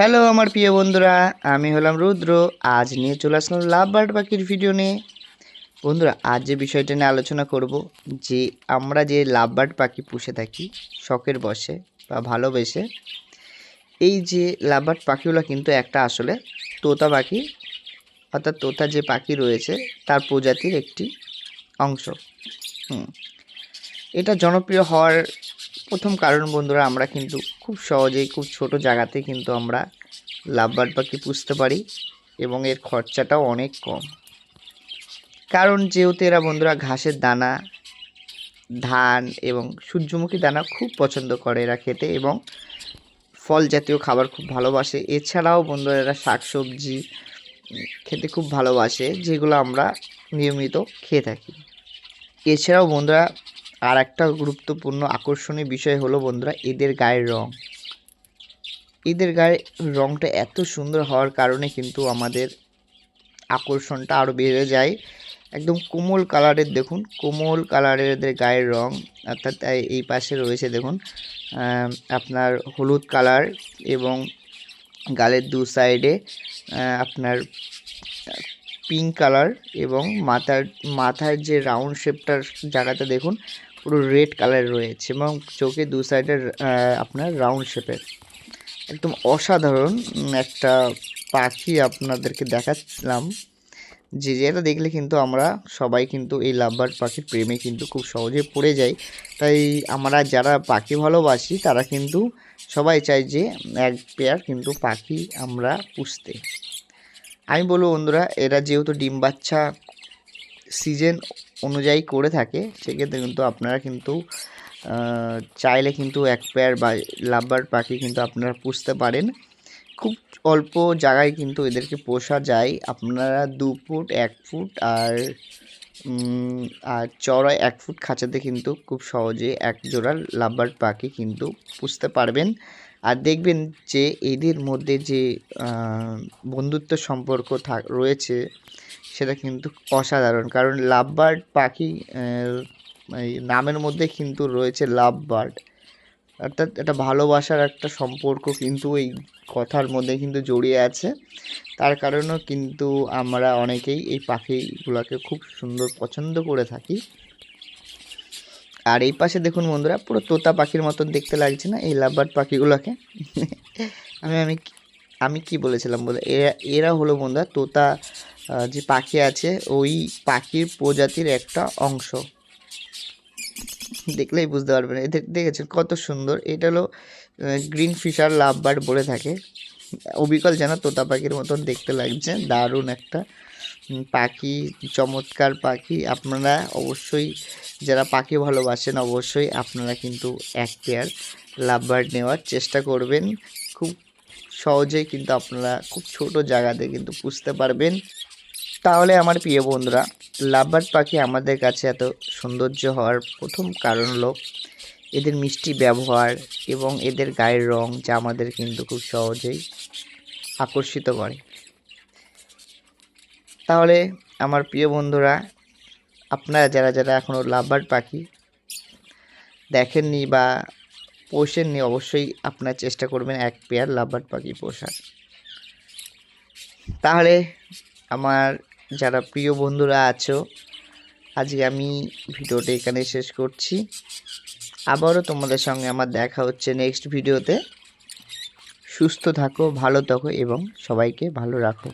Hello আমার প্রিয় বন্ধুরা, আমি হলাম রুদ্র। আজ নিয়ে চলে আসলাম লাভ বার্ড পাখির ভিডিও নিয়ে। বন্ধুরা, আজ যে বিষয়টা নিয়ে আলোচনা করব, যে আমরা যে লাভ বার্ড পাখি পুষে থাকি, শখের বসে বা ভালোবেসে, এই যে লাভ বার্ড পাখিগুলো কিন্তু একটা আসলে তোতা পাখি, অর্থাৎ তোতা যে পাখি রয়েছে, তার প্রজাতির একটি অংশ। হুম। এটা জনপ্রিয় হওয়ার প্রথম কারণ বন্ধুরা, আমরা কিন্তু খুব সহজেই খুব ছোট জায়গাতে কিন্তু আমরা লাভবার্ড পাখি পুষতে পারি এবং এর খরচাটাও অনেক কম। কারণ যেহেতু এরা বন্ধুরা ঘাসের দানা, ধান এবং সূর্যমুখী দানা খুব পছন্দ করে এরা খেতে এবং ফল জাতীয় খাবার খুব ভালোবাসে। এছাড়াও বন্ধুরা এরা শাকসবজি খেতে খুব ভালোবাসে, যেগুলো আমরা নিয়মিত খেয়ে থাকি। এছাড়াও বন্ধুরা আর একটা গুরুত্বপূর্ণ আকর্ষণীয় বিষয় হলো, বন্ধুরা, এদের গায়ের রং। এদের গায়ের রংটা এত সুন্দর হওয়ার কারণে কিন্তু আমাদের আকর্ষণটা আরও বেড়ে যায়। একদম কোমল কালারের, দেখুন, কোমল কালারের এদের গায়ের রং। অর্থাৎ এই- পাশে রয়েছে, দেখুন আপনার হলুদ কালার এবং গালের দু সাইডে আপনার পিঙ্ক কালার এবং মাথার মাথার যে রাউন্ড শেপটার জায়গাটা দেখুন, পুরো রেড কালার রয়েছে এবং চোখে দু সাইডে আপনার রাউন্ড শেপের। একদম অসাধারণ একটা পাখি আপনাদেরকে দেখাচ্ছিলাম। যে যেটা দেখলে কিন্তু আমরা সবাই কিন্তু এই লাভবার্ড পাখির প্রেমে কিন্তু খুব সহজে পড়ে যাই। তাই আমরা যারা পাখি ভালোবাসি, তারা কিন্তু সবাই চাই যে এক পেয়ার কিন্তু পাখি আমরা পুষতে। আমি বলব বন্ধুরা, এরা যেহেতু ডিম বাচ্চা সিজন অনুযায়ী করে থাকে, সেক্ষেত্রে কিন্তু আপনারা কিন্তু চাইলে কিন্তু এক পেয়ার বা লাভবার পাখি কিন্তু আপনারা পুষতে পারেন। খুব অল্প জায়গায় কিন্তু এদেরকে পোষা যায়। আপনারা দু ফুট, এক ফুট আর আর চড়াই এক ফুট খাঁচাতে কিন্তু খুব সহজে এক জোড়া লাভবার পাখি কিন্তু পুষতে পারবেন। আর দেখবেন যে এদের মধ্যে যে বন্ধুত্ব সম্পর্ক রয়েছে, সেটা কিন্তু অসাধারণ। কারণ লাভ বার্ড পাখি নামের মধ্যে কিন্তু রয়েছে লাভ বার্ড অর্থাৎ একটা ভালোবাসার একটা সম্পর্ক কিন্তু এই কথার মধ্যে কিন্তু জড়িয়ে আছে। তার কারণেও কিন্তু আমরা অনেকেই এই পাখিগুলোকে খুব সুন্দর পছন্দ করে থাকি। আর এই পাশে দেখুন বন্ধুরা, পুরো তোতা পাখির মতন দেখতে লাগছে না এই লাভবার্ড পাখিগুলোকে? আমি আমি আমি কি বলেছিলাম বলে, এরা এরা হলো বন্ধুরা তোতা যে পাখি আছে, ওই পাখির প্রজাতির একটা অংশ। দেখলেই বুঝতে পারবেন এদের দেখেছেন কত সুন্দর? এটা হলো গ্রিন ফিশার লাভ বার্ড বলে থাকে। অবিকল যেন তোতা পাখির মতন দেখতে লাগছে, দারুণ একটা পাখি, চমৎকার পাখি। আপনারা অবশ্যই যারা পাখি ভালোবাসেন, অবশ্যই আপনারা কিন্তু এক পেয়ার লাভ বার্ড নেওয়ার চেষ্টা করবেন। খুব সহজেই কিন্তু আপনারা খুব ছোট জায়গাতে কিন্তু পুষতে পারবেন। তাহলে আমার প্রিয় বন্ধুরা, লাভবার্ড পাখি আমাদের কাছে এত সৌন্দর্য হওয়ার প্রথম কারণ হলো এদের মিষ্টি ব্যবহার এবং এদের গায়ের রং যা আমাদের কিন্তু খুব সহজেই আকর্ষিত করে। তাহলে আমার প্রিয় বন্ধুরা, আপনারা যারা যারা এখনও লাভবার্ড পাখি, দেখেননি বা পোষেননি, অবশ্যই আপনার চেষ্টা করবেন এক পেয়ার লাভবার্ড পাখি পোষার। তাহলে আমার যারা প্রিয় বন্ধুরা আছো, আজকে আমি ভিডিওটা এখানে শেষ করছি। আবারও তোমাদের সঙ্গে আমার দেখা হচ্ছে নেক্সট ভিডিওতে সুস্থ থাকো, ভালো থাকো এবং সবাইকে ভালো রাখো।